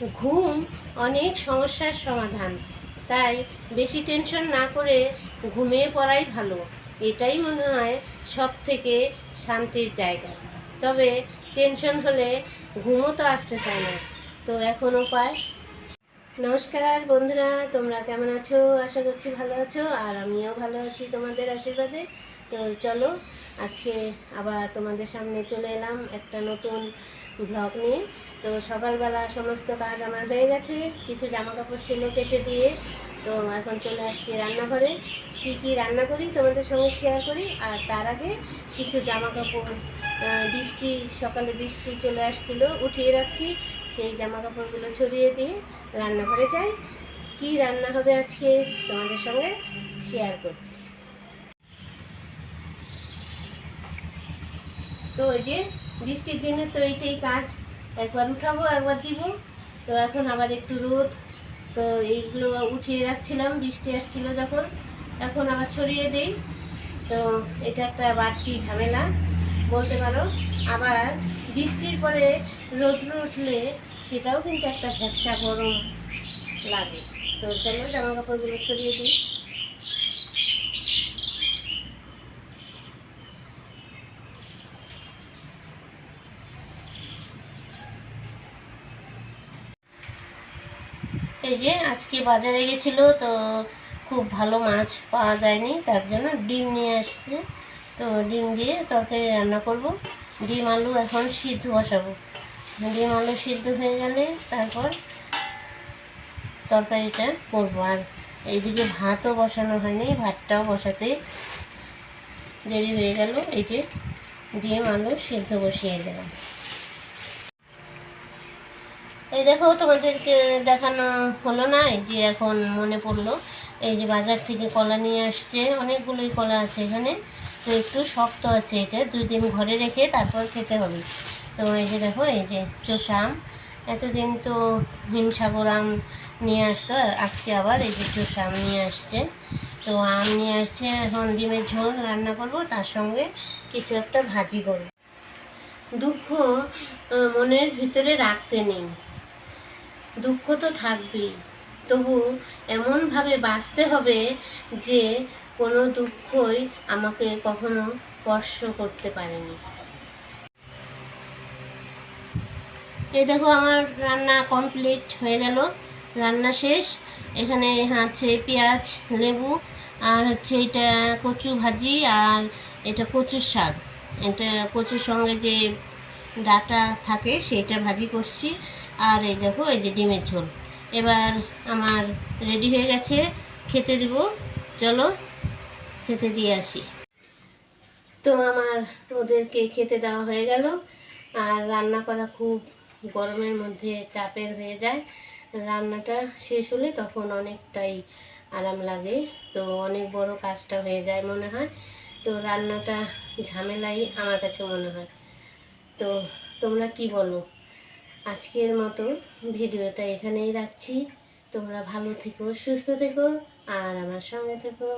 ঘুম অনেক সমস্যার সমাধান। তাই বেশি টেনশন না করে ঘুমিয়ে পড়াই ভালো। এটাই মনে হয় সব থেকে শান্তির জায়গা। তবে টেনশন হলে ঘুমও তো আসতে চায় না। তো এখন উপায়? নমস্কার বন্ধুরা, তোমরা কেমন আছো? আশা করছি ভালো আছো। আর আমিও ভালো আছি তোমাদের আশীর্বাদে। তো চলো, আজকে আবার তোমাদের সামনে চলে এলাম একটা নতুন ব্লগ নিয়ে। তো সকালবেলা সমস্ত কাজ আমার হয়ে গেছে, কিছু জামা কাপড় ছিল কেচে দিয়ে। তো এখন চলে আসছি রান্নাঘরে। কি কি রান্না করি তোমাদের সঙ্গে শেয়ার করি, আর তার আগে কিছু জামা কাপড় বৃষ্টি, সকালে বৃষ্টি চলে আসছিল, উঠিয়ে রাখছি। সেই জামা কাপড়গুলো ছড়িয়ে দিয়ে রান্নাঘরে যাই। কি রান্না হবে আজকে তোমাদের সঙ্গে শেয়ার করছি। তো ওই যে বৃষ্টির দিনে তো এইটাই কাজ। একবার উঠাবো, একবার দিব। তো এখন আবার একটু রোদ। তো এইগুলো উঠিয়ে রাখছিলাম, বৃষ্টি আসছিল যখন। এখন আবার ছড়িয়ে দিই। তো এটা একটা বাড়তি ঝামেলা। বলতে পারো, আবার বৃষ্টির পরে রৌদ্র উঠলে সেটাও কিন্তু একটা ভ্যাবসা গরম লাগে। তো চলো জামা কাপড়গুলো ছড়িয়ে দিই। এই যে আজকে বাজারে গেছিল, তো খুব ভালো মাছ পাওয়া যায়নি, তার জন্য ডিম নিয়ে আসছে। তো ডিম দিয়ে তরকারি রান্না করব। ডিম, আলু এখন সিদ্ধ বসাবো। ডিম, আলু সিদ্ধ হয়ে গেলে তারপর তরকারিটা করব। আর এইদিকে ভাতও বসানো হয়নি, ভাতটাও বসাতে দেরি হয়ে গেল। এই যে ডিম, আলু সিদ্ধ বসিয়ে দিলাম। এই দেখো, তোমাদেরকে দেখানো হলো না? এই যে এখন মনে পড়ল। এই যে বাজার থেকে কলা নিয়ে আসছে, অনেকগুলোই কলা আছে এখানে। তো একটু শক্ত আছে এটা, দুই দিন ঘরে রেখে তারপর খেতে হবে। তো এই যে দেখো, এই যে চোষা আম এতদিন তো হিমসাগর আম নিয়ে আসতো, আজকে আবার এই যে চোষা আম নিয়ে আসছে। তো আম নিয়ে আসছে, এখন ডিমের ঝোল রান্না করব, তার সঙ্গে কিছু একটা ভাজি করব। দুঃখ মনের ভিতরে রাখতে নেই। দুঃখ তো থাকবেই। তবু এমনভাবে বাঁচতে হবে যে কোনো দুঃখই আমাকে কখনো স্পর্শ করতে পারেনি। এই দেখো আমার রান্না কমপ্লিট হয়ে গেল। রান্না শেষ। এখানে হচ্ছে পেঁয়াজ, লেবু আর হচ্ছে এটা কচু ভাজি আর এটা কচুর শাক। এটা কচুর সঙ্গে যে ডাটা থাকে সেটা ভাজি করছি। আর এই দেখো, এই যে ডিমের ঝোল। এবার আমার রেডি হয়ে গেছে, খেতে দিব। চলো, খেতে দিয়ে আসি। তো আমার ওদেরকে খেতে দেওয়া হয়ে গেল। আর রান্না করা খুব গরমের মধ্যে চাপের হয়ে যায়। রান্নাটা শেষ হলে তখন অনেকটাই আরাম লাগে। তো অনেক বড় কাজটা হয়ে যায় মনে হয়। তো রান্নাটা ঝামেলাই আমার কাছে মনে হয়। তো তোমরা কি বলো? আজকের মতো ভিডিওটা এখানেই রাখছি। তোমরা ভালো থেকো সুস্থ থেকো আর আমার সঙ্গে থেকো।